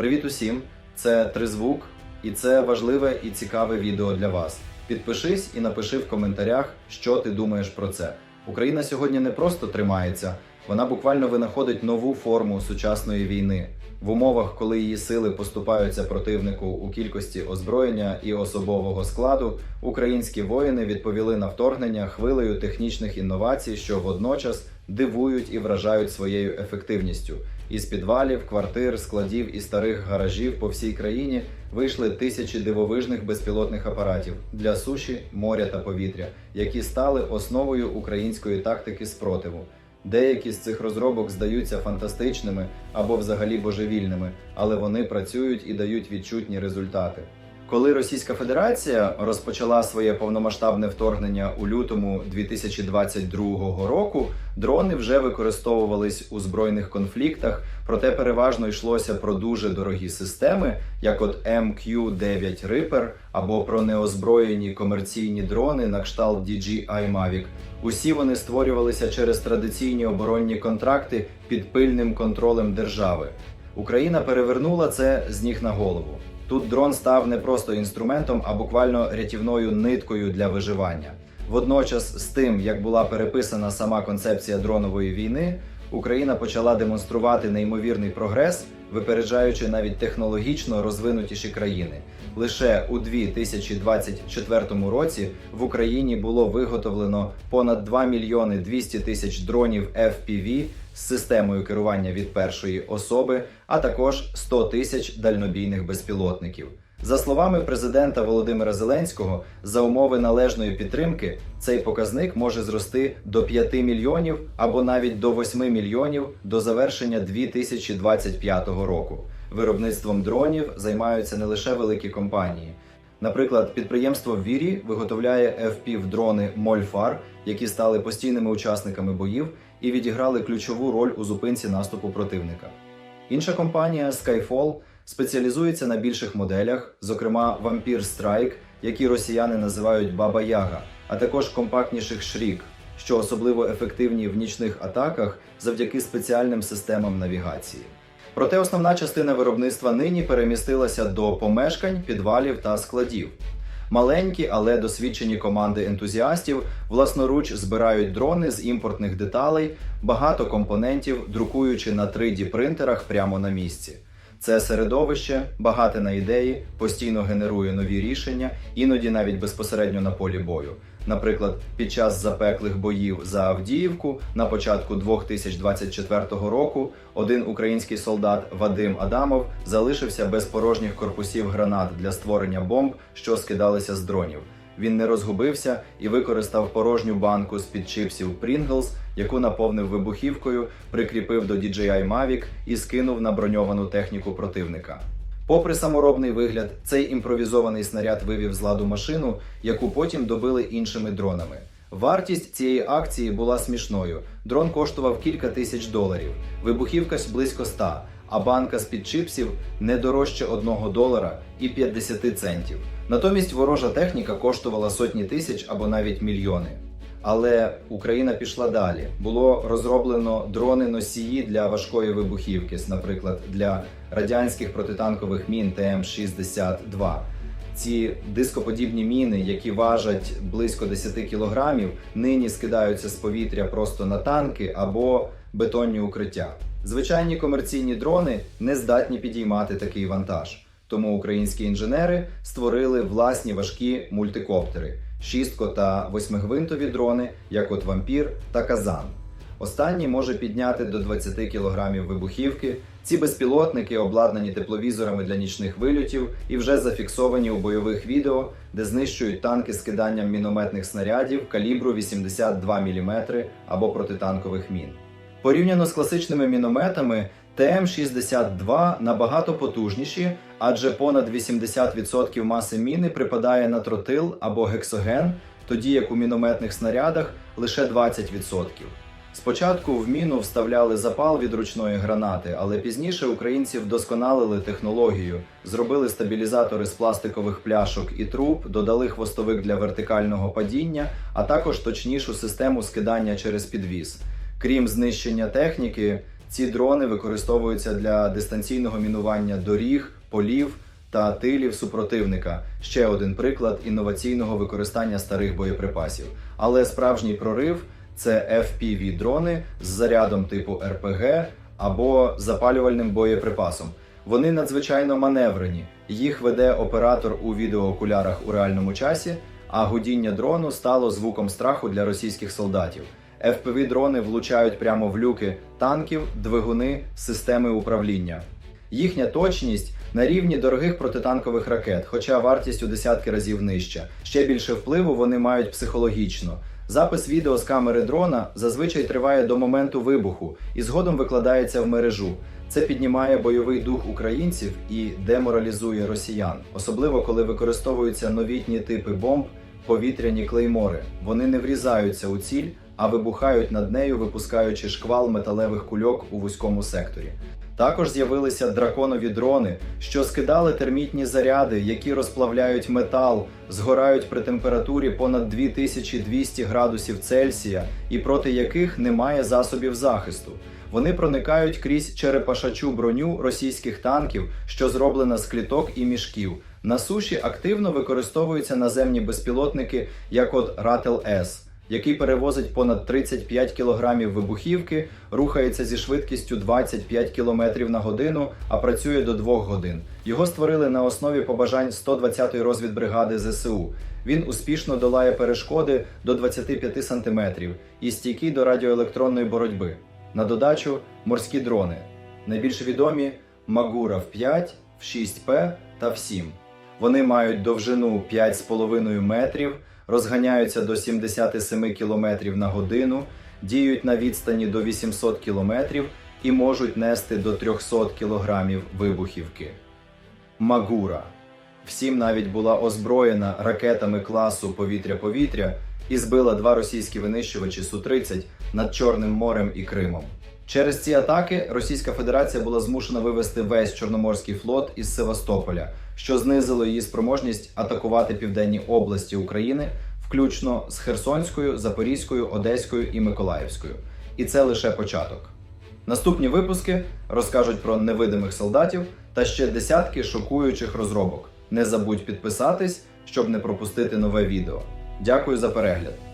Привіт усім! Це Тризвук, і це важливе і цікаве відео для вас. Підпишись і напиши в коментарях, що ти думаєш про це. Україна сьогодні не просто тримається, вона буквально винаходить нову форму сучасної війни. В умовах, коли її сили поступаються противнику у кількості озброєння і особового складу, українські воїни відповіли на вторгнення хвилею технічних інновацій, що водночас дивують і вражають своєю ефективністю. Із підвалів, квартир, складів і старих гаражів по всій країні вийшли тисячі дивовижних безпілотних апаратів для суші, моря та повітря, які стали основою української тактики спротиву. Деякі з цих розробок здаються фантастичними або взагалі божевільними, але вони працюють і дають відчутні результати. Коли Російська Федерація розпочала своє повномасштабне вторгнення у лютому 2022 року, дрони вже використовувались у збройних конфліктах, проте переважно йшлося про дуже дорогі системи, як от MQ-9 Reaper, або про неозброєні комерційні дрони на кшталт DJI Mavic. Усі вони створювалися через традиційні оборонні контракти під пильним контролем держави. Україна перевернула це з ніг на голову. Тут дрон став не просто інструментом, а буквально рятівною ниткою для виживання. Водночас, з тим, як була переписана сама концепція дронової війни, Україна почала демонструвати неймовірний прогрес, випереджаючи навіть технологічно розвинутіші країни. Лише у 2024 році в Україні було виготовлено понад 2 мільйони 200 тисяч дронів FPV з системою керування від першої особи, а також 100 тисяч дальнобійних безпілотників. За словами президента Володимира Зеленського, за умови належної підтримки цей показник може зрости до 5 мільйонів або навіть до 8 мільйонів до завершення 2025 року. Виробництвом дронів займаються не лише великі компанії. Наприклад, підприємство Вірі виготовляє FPV-дрони Мольфар, які стали постійними учасниками боїв і відіграли ключову роль у зупинці наступу противника. Інша компанія Skyfall спеціалізується на більших моделях, зокрема Vampire Strike, які росіяни називають Баба Яга, а також компактніших Шрік, що особливо ефективні в нічних атаках завдяки спеціальним системам навігації. Проте основна частина виробництва нині перемістилася до помешкань, підвалів та складів. Маленькі, але досвідчені команди ентузіастів власноруч збирають дрони з імпортних деталей, багато компонентів, друкуючи на 3D принтерах прямо на місці. Це середовище, багате на ідеї, постійно генерує нові рішення, іноді навіть безпосередньо на полі бою. Наприклад, під час запеклих боїв за Авдіївку на початку 2024 року один український солдат Вадим Адамов залишився без порожніх корпусів гранат для створення бомб, що скидалися з дронів. Він не розгубився і використав порожню банку з під чипсів Pringles, яку наповнив вибухівкою, прикріпив до DJI Mavic і скинув на броньовану техніку противника. Попри саморобний вигляд, цей імпровізований снаряд вивів з ладу машину, яку потім добили іншими дронами. Вартість цієї акції була смішною. Дрон коштував кілька тисяч доларів, вибухівка близько 100, а банка з під чипсів не дорожче 1 долара і 50 центів. Натомість ворожа техніка коштувала сотні тисяч або навіть мільйони. Але Україна пішла далі. Було розроблено дрони носії для важкої вибухівки, наприклад, для радянських протитанкових мін ТМ-62. Ці дископодібні міни, які важать близько 10 кілограмів, нині скидаються з повітря просто на танки або бетонні укриття. Звичайні комерційні дрони не здатні підіймати такий вантаж. Тому українські інженери створили власні важкі мультикоптери, шістко та восьмигвинтові дрони, як от вампір та казан. Останній може підняти до 20 кг вибухівки. Ці безпілотники обладнані тепловізорами для нічних вильотів і вже зафіксовані у бойових відео, де знищують танки з киданням мінометних снарядів калібру 82 мм або протитанкових мін. Порівняно з класичними мінометами, ТМ-62 набагато потужніші, адже понад 80% маси міни припадає на тротил або гексоген, тоді як у мінометних снарядах лише 20%. Спочатку в міну вставляли запал від ручної гранати, але пізніше українці вдосконалили технологію, зробили стабілізатори з пластикових пляшок і труб, додали хвостовик для вертикального падіння, а також точнішу систему скидання через підвіз. Крім знищення техніки, Ці дрони використовуються для дистанційного мінування доріг, полів та тилів супротивника. Ще один приклад інноваційного використання старих боєприпасів. Але справжній прорив це fpv дрони з зарядом типу РПГ або запалювальним боєприпасом. Вони надзвичайно маневрені. Їх веде оператор у відеоокулярах у реальному часі, а гудіння дрону стало звуком страху для російських солдатів. fpv дрони влучають прямо в люки танків, двигуни, системи управління. Їхня точність на рівні дорогих протитанкових ракет, хоча вартість у десятки разів нижча. Ще більше впливу вони мають психологічно. Запис відео з камери дрона зазвичай триває до моменту вибуху і згодом викладається в мережу. Це піднімає бойовий дух українців і деморалізує росіян, особливо коли використовуються новітні типи бомб, повітряні клеймори. Вони не врізаються у ціль, а вибухають над нею, випускаючи шквал металевих кульок у вузькому секторі. Також з'явилися драконові дрони, що скидали термітні заряди, які розплавляють метал, згорають при температурі понад 2200 градусів Цельсія і проти яких немає засобів захисту. Вони проникають крізь черепашачу броню російських танків, що зроблена з кліток і мішків. На суші активно використовуються наземні безпілотники, як от Рател С який перевозить понад 35 кілограмів вибухівки, рухається зі швидкістю 25 км на годину, а працює до 2 годин. Його створили на основі побажань 120-ї розвідбригади ЗСУ. Він успішно долає перешкоди до 25 см і стійкий до радіоелектронної боротьби. На додачу морські дрони. Найбільш відомі Магура в 5, в 6П та в 7. Вони мають довжину 5,5 метрів, розганяються до 77 км на годину, діють на відстані до 800 км і можуть нести до 300 кг вибухівки. Магура. Всім навіть була озброєна ракетами класу повітря-повітря і збила два російські винищувачі Су-30 над Чорним морем і Кримом. Через ці атаки Російська Федерація була змушена вивести весь Чорноморський флот із Севастополя, що знизило її спроможність атакувати південні області України, включно з Херсонською, Запорізькою, Одеською і Миколаївською. І це лише початок. Наступні випуски розкажуть про невидимих солдатів та ще десятки шокуючих розробок. Не забудь підписатись, щоб не пропустити нове відео. Дякую за перегляд!